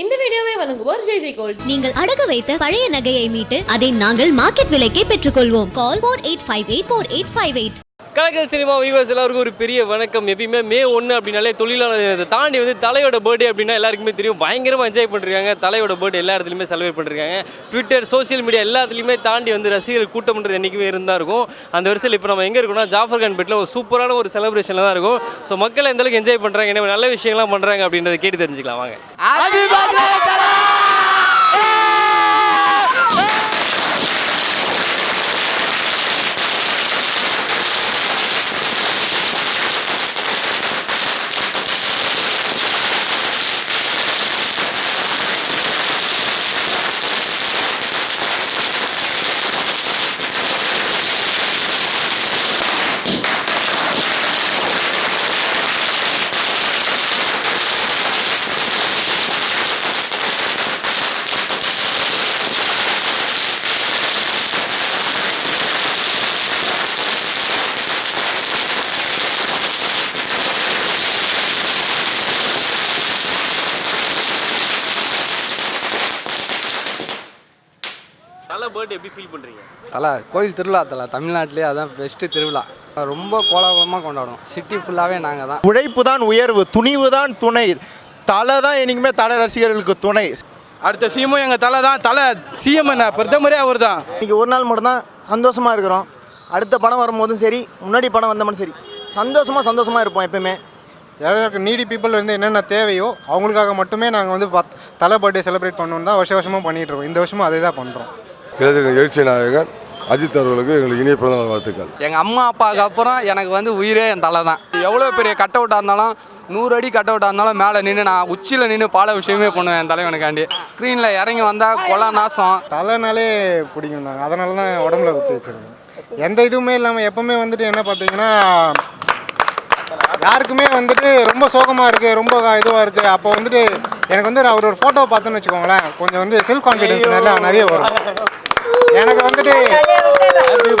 இந்த வீடியோவை வழங்குவோர் ஜெய் ஜெய் கோல்ட். நீங்கள் அடகு வைத்த பழைய நகையை மீட்டு அதை நாங்கள் மார்க்கெட் விலைக்கே பெற்றுக்கொள்வோம். Call four eight five eight four eight five eight Kalakkal cinema viewers எல்லாருக்கும் ஒரு பெரிய வணக்கம். எப்பயுமே மே ஒன்று அப்படின்னாலே தொழிலாளர் தினத்தை தாண்டி வந்து தலையோட பர்த்டே அப்படின்னா எல்லாருக்குமே தெரியும். பயங்கரமாக என்ஜாய் பண்ணிருக்காங்க. தலையோட பர்த்டே எல்லா இடத்துலையுமே செலிப்ரேட் பண்ணிருக்காங்க. ட்விட்டர் சோஷியல் மீடியா எல்லாத்துலேயுமே தாண்டி வந்து ரசிகர்கள் கூட்டம்ன்றது என்றைக்குமே இருந்தா இருக்கும். அந்த வரிசையில் இப்போ நம்ம எங்கே இருக்கோம்னா ஜாஃபர் கான் பெட்டில் ஒரு சூப்பரான ஒரு செலிப்ரேஷனில் தான் இருக்கும். ஸோ மக்கள் எந்த அளவுக்கு என்ஜாய் பண்ணுறாங்க என்ன நல்ல விஷயங்கள்லாம் பண்ணுறாங்க அப்படின்றத கேட்டு தெரிஞ்சுக்கலாம். வாங்க. আমি বাংলায় நல்ல பர்த்டே எப்படி ஃபீல் பண்ணுறீங்க தலை கோயில் திருவிழா தலை தமிழ்நாட்டிலே அதான் பெஸ்ட்டு திருவிழா. ரொம்ப கோலாகலமாக கொண்டாடுவோம். சிட்டி ஃபுல்லாகவே நாங்கள் தான். உழைப்பு தான் உயர்வு துணிவு தான் துணை. தலை தான் என்னைக்குமே தலை ரசிகர்களுக்கு துணை. அடுத்த சிஎம்மும் எங்கள் தலை தான் தலை சிஎம் என்ன? பிரதமரே அவர் தான் இன்னைக்கு ஒரு நாள் மட்டும்தான் சந்தோஷமாக இருக்கிறோம். அடுத்த படம் வரும்போதும் சரி முன்னாடி படம் வந்த மட்டும் சரி. சந்தோஷமாக சந்தோஷமாக இருப்போம் எப்பயுமே. யாருக்கு நீடி பீப்புள் வந்து என்னென்ன தேவையோ அவங்களுக்காக மட்டுமே நாங்கள் வந்து பத் தலை பர்த்டே செலிப்ரேட் பண்ணணும் தான் வருஷ வருஷமாக பண்ணிட்டு இருக்கோம். இந்த வருஷமும் அதே தான் பண்ணுறோம் இளைஞர் எழுச்சி நாயகன் அஜித் அவர்களுக்கு எங்களுக்கு இனிய பிறந்தநாள் வாழ்த்துக்கள். எங்கள் அம்மா அப்பாவுக்கு அப்புறம் எனக்கு வந்து உயிரே என் தலை தான். எவ்வளோ பெரிய கட் அவுட்டாக இருந்தாலும் நூறு அடி கட் அவுட்டாக இருந்தாலும் மேலே நின்று நான் உச்சியில் நின்று பால விஷயமே பண்ணுவேன் என் தலைவனுக்காண்டி. ஸ்க்ரீனில் இறங்கி வந்தால் கொலா நாசம். தலைனாலே பிடிக்கும் தாங்க. அதனால தான் உடம்புல குத்தி வச்சிருக்கோம் எந்த இதுவுமே இல்லாமல் எப்பவுமே வந்துட்டு என்ன பார்த்தீங்கன்னா யாருக்குமே வந்துட்டு ரொம்ப சோகமாக இருக்குது ரொம்ப இதுவாக இருக்குது அப்போ வந்துட்டு எனக்கு வந்து அவர் ஒரு ஃபோட்டோ பார்த்தோன்னு வச்சுக்கோங்களேன். கொஞ்சம் வந்து செல்ஃப் கான்ஃபிடென்ஸ் நிறையா நிறைய வரும். எனக்கு வந்துட்டு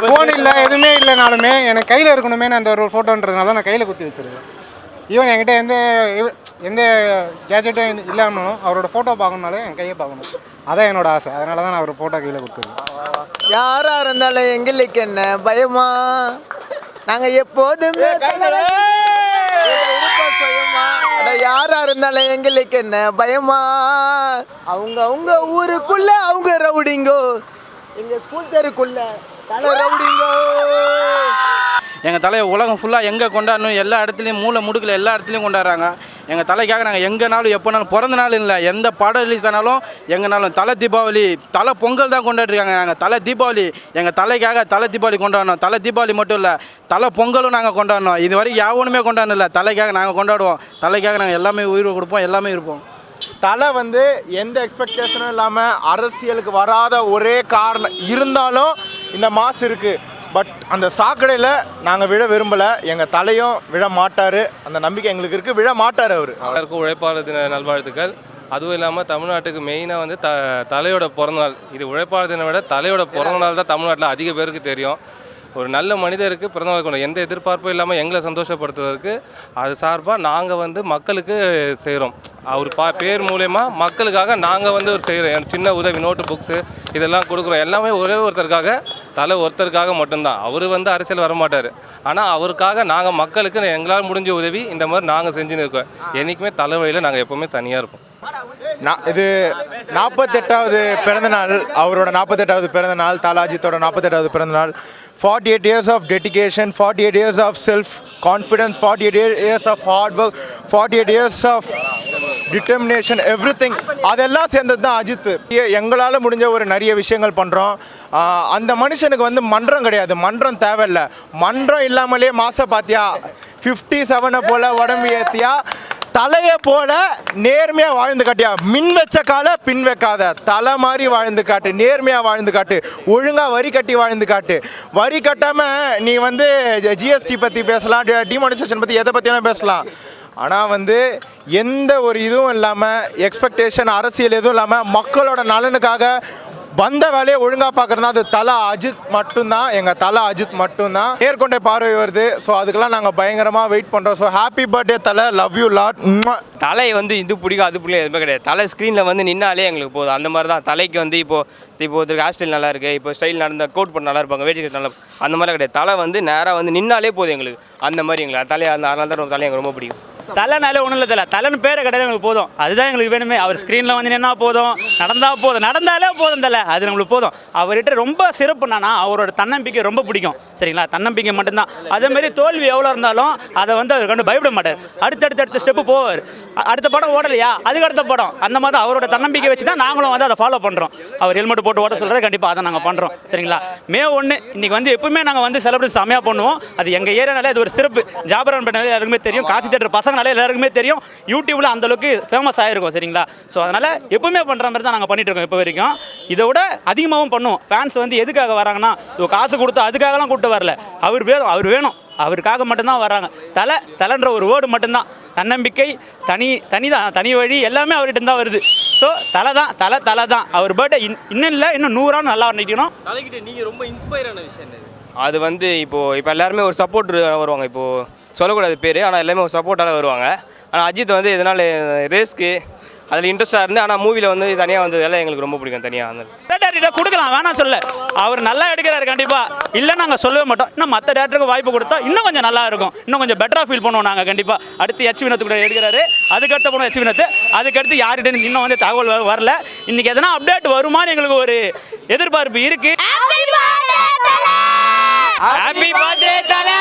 ஃபோன் இல்லை எதுவுமே இல்லைனாலுமே எனக்கு கையில் இருக்கணுமே அந்த ஒரு ஃபோட்டோன்றதுனால தான் நான் கையில் குத்தி வச்சிருக்கேன். ஈவன் என்கிட்ட எந்த எந்த கேஜெட்டும் இல்லாமலும் அவரோட ஃபோட்டோ பார்க்கணுனாலே என் கையை பார்க்கணும். அதான் என்னோட ஆசை. அதனால தான் நான் அவர் ஃபோட்டோ கையில் கொடுத்துருக்கேன் யாரா இருந்தாலும் எங்களுக்கு என்ன பயமா? நாங்க எப்போதுமே யாரா இருந்தாலும் எங்களுக்கு என்ன பயமா? அவங்க அவங்க ஊருக்குள்ள அவங்க ரவுடிங்கோ. எங்க ஸ்கூல் தெருக்குள்ள தலை எங்கள் தலையை உலகம் ஃபுல்லாக எங்கே கொண்டாடணும் எல்லா இடத்துலையும் மூளை முடுக்கில் எல்லா இடத்துலையும் கொண்டாடுறாங்க. எங்கள் தலைக்காக நாங்கள் எங்கேனாலும் எப்போனாலும் பிறந்த நாள் இல்லை எந்த படம் ரிலீஸ் ஆனாலும் எங்கேனாலும் தலை தீபாவளி தலை பொங்கல் தான் கொண்டாடிருக்காங்க நாங்கள் தலை தீபாவளி எங்கள் தலைக்காக தலை தீபாவளி கொண்டாடணும். தலை தீபாவளி மட்டும் இல்லை தலை பொங்கலும் நாங்கள் கொண்டாடணும். இது வரைக்கும் யாவனுமே கொண்டாடணும் இல்லை தலைக்காக நாங்கள் கொண்டாடுவோம். தலைக்காக நாங்கள் எல்லாமே உயிர் கொடுப்போம் எல்லாமே இருப்போம். தலை வந்து எந்த எக்ஸ்பெக்டேஷனும் இல்லாமல் அரசியலுக்கு வராத ஒரே காரணம் இருந்தாலும் இந்த மாசு இருக்குது பட் அந்த சாக்கடையில் நாங்கள் விழ விரும்பலை. எங்கள் தலையும் விழ மாட்டார். அந்த நம்பிக்கை எங்களுக்கு இருக்குது விழ மாட்டார் அவர். எல்லாருக்கும் உழைப்பாளர் தின நல்வாழ்த்துக்கள். அதுவும் இல்லாமல் தமிழ்நாட்டுக்கு மெயினாக வந்து த தலையோட பிறந்தநாள். இது உழைப்பாளர் தினம் விட தலையோட பிறந்தநாள் தான் தமிழ்நாட்டில் அதிக பேருக்கு தெரியும். ஒரு நல்ல மனிதருக்கு பிறந்தநாள் கொண்டு எந்த எதிர்பார்ப்பும் இல்லாமல் எங்களை சந்தோஷப்படுத்துவதற்கு அது சார்பாக நாங்கள் வந்து மக்களுக்கு செய்கிறோம் அவர் பா பேர் மூலயமா மக்களுக்காக நாங்கள் வந்து ஒரு செய்கிறோம் சின்ன உதவி நோட்டு புக்ஸு இதெல்லாம் கொடுக்குறோம். எல்லாமே ஒரே ஒருத்தருக்காக தலை ஒருத்தருக்காக மட்டும்தான். அவர் வந்து அரசியல் வரமாட்டார். ஆனால் அவருக்காக நாங்கள் மக்களுக்கு எங்களால் முடிஞ்ச உதவி இந்த மாதிரி நாங்கள் செஞ்சுன்னு இருக்கோம். என்றைக்குமே தலைவழியில் நாங்கள் எப்போவுமே தனியாக இருப்போம். இது நாற்பத்தெட்டாவது பிறந்தநாள் அவரோட நாற்பத்தெட்டாவது பிறந்தநாள் தாலாஜித்தோட நாற்பத்தெட்டாவது பிறந்தநாள். Forty eight years of dedication forty eight years of self confidence forty eight years of hard work forty eight years of determination everything அதெல்லாம் சேர்ந்தது தான் அஜித் எங்களால் முடிஞ்ச ஒரு நிறைய விஷயங்கள் பண்ணுறோம் அந்த மனுஷனுக்கு வந்து மன்றம் கிடையாது. மன்றம் தேவையில்ல. மன்றம் இல்லாமலே மாச பாத்தியா ஃபிஃப்டி செவனை போல் உடம்பு ஏற்றியா தலையை போல நேர்மையாக வாழ்ந்து காட்டியா? மின் வச்ச கால பின் வைக்காத. தலை மாதிரி வாழ்ந்து காட்டு. நேர்மையாக வாழ்ந்து காட்டு. ஒழுங்காக வரி கட்டி வாழ்ந்து காட்டு. வரி கட்டாமல் நீ வந்து ஜிஎஸ்டி பற்றி பேசலாம். டிமானிசேஷன் பற்றி எதை பற்றினா பேசலாம். ஆனால் வந்து எந்த ஒரு இதுவும் இல்லாமல் எக்ஸ்பெக்டேஷன் அரசியல் எதுவும் இல்லாமல் மக்களோட நலனுக்காக வந்த வேலையை ஒழுங்காக பார்க்குறதுனா அது தலை அஜித் மட்டும்தான். எங்கள் தலை அஜித் மட்டும்தான். நேர்கொண்ட பார்வை வருது. ஸோ அதுக்கெல்லாம் நாங்கள் பயங்கரமாக வெயிட் பண்ணுறோம் so happy birthday Thala. Love you lot Thala வந்து இது பிடிக்கும் அது பிடிக்கும் எதுவுமே கிடையாது. தலை ஸ்க்ரீனில் வந்து நின்னாலே எங்களுக்கு போதும். அந்த மாதிரி தான் தலைக்கு வந்து இப்போ இப்போ ஒருத்தருக்கு ஹேர் ஸ்டைல் நல்லா இருக்குது இப்போ ஸ்டைல் நடந்த கோட் பண்ண நல்லா இருப்பாங்க. வேட்டி நல்லா அந்த மாதிரிலாம் கிடையாது. தலை வந்து நேராக வந்து நின்னாலே போதும் எங்களுக்கு. அந்த மாதிரி எங்களுக்கு. தலையை அந்த அதனால தான் தலை எனக்கு ரொம்ப பிடிக்கும். தலைனாலே ஒன்றும் இல்லை தலை. தலைன்னு பேரை கிடையாது எங்களுக்கு போதும். அதுதான் எங்களுக்கு வேணுமே. அவர் ஸ்க்ரீனில் வந்து என்ன போதும். நடந்தால் போதும். நடந்தாலே போதும் தலை. அது நம்மளுக்கு போதும். அவர்கிட்ட ரொம்ப சிறப்பு என்னன்னா அவரோட தன்னம்பிக்கை ரொம்ப பிடிக்கும். சரிங்களா? தன்னம்பிக்கை மட்டும்தான். அதே மாதிரி தோல்வி எவ்வளோ இருந்தாலும் அதை வந்து அவர் கண்டு பயப்பட மாட்டார். அடுத்தடுத்த அடுத்த ஸ்டெப்பு போவார். அடுத்த படம் ஓடலையா? அதுக்கு அடுத்த படம். அந்த மாதிரி அவரோட தன்னம்பிக்கை வச்சு தான் நாங்களும் வந்து அதை ஃபாலோ பண்ணுறோம் அவர் ஹெல்மெட் போட்டு ஓட சொல்கிறது கண்டிப்பாக அதை நாங்கள் பண்ணுறோம் சரிங்களா? மே ஒன்று இன்னைக்கு வந்து எப்பவுமே நாங்கள் வந்து செலிப்ரேட் செமையாக பண்ணுவோம். அது எங்கள் ஏரியானாலே அது ஒரு சிறப்பு. ஜாபரான் பண்ணாலே எல்லாருக்குமே தெரியும். காசி தேட்டர் பசங்கனாலே எல்லாருக்குமே தெரியும். யூடியூப்பில் அந்தளவுக்கு ஃபேமஸ் ஆகிருக்கும் சரிங்களா? ஸோ அதனால் எப்பவுமே பண்ணுற மாதிரி தான் நாங்கள் பண்ணிட்டு இருக்கோம் இப்போ வரைக்கும். இதை விட அதிகமாகவும் பண்ணுவோம். ஃபேன்ஸ் வந்து எதுக்காக வராங்கன்னா காசு கொடுத்து அதுக்காகலாம் கூப்பிட்டு வரல. அவர் வேணும் அவர் வேணும். அவருக்காக மட்டும்தான் வராங்க. தலை தலைன்ற ஒரு வேர்டு மட்டும்தான். தன்னம்பிக்கை தனி தனி தான் தனி வழி எல்லாமே அவர்கிட்ட தான் வருது. ஸோ தலை தான் தலை தலை தான் அவர் பர்த்டே இன்னும் இல்லை இன்னும் நூறாண்டு நல்லா நிற்கணும் தலைக்கிட்ட நீங்கள் ரொம்ப இன்ஸ்பயர் ஆன விஷயம் அது வந்து இப்போது இப்போ எல்லாருமே ஒரு சப்போர்ட் வருவாங்க. இப்போது சொல்லக்கூடாது பேர் ஆனால் எல்லாமே ஒரு சப்போர்ட்டால் வருவாங்க. ஆனால் அஜித் வந்து இதனால் ரேஸ்க்கு அதில் இன்ட்ரெஸ்ட்டாக இருந்து ஆனால் மூவியில் வந்து தனியாக வந்ததெல்லாம் எங்களுக்கு ரொம்ப பிடிக்கும் தனியாக அந்த டேரக்டர்கிட்ட கொடுக்கலாம் வேணாம் சொல்ல. அவர் நல்லா எடுக்கிறாரு கண்டிப்பா. இல்லை நாங்கள் சொல்லவே மாட்டோம். இன்னும் மற்ற டேரக்டருக்கு வாய்ப்பு கொடுத்தா இன்னும் கொஞ்சம் நல்லா இருக்கும். இன்னும் கொஞ்சம் பெட்டராக ஃபீல் பண்ணுவோம் நாங்கள் கண்டிப்பா. அடுத்து எச் வினத்து கூட எடுக்கிறாரு. அதுக்கடுத்த படம் எச் வினத்து அதுக்கடுத்து யார்கிட்ட இன்னும் வந்து தகவல் வரல. இன்னைக்கு எதனா அப்டேட் வருமான்னு எங்களுக்கு ஒரு எதிர்பார்ப்பு இருக்கு. ஹாப்பி பர்த்டே தலை!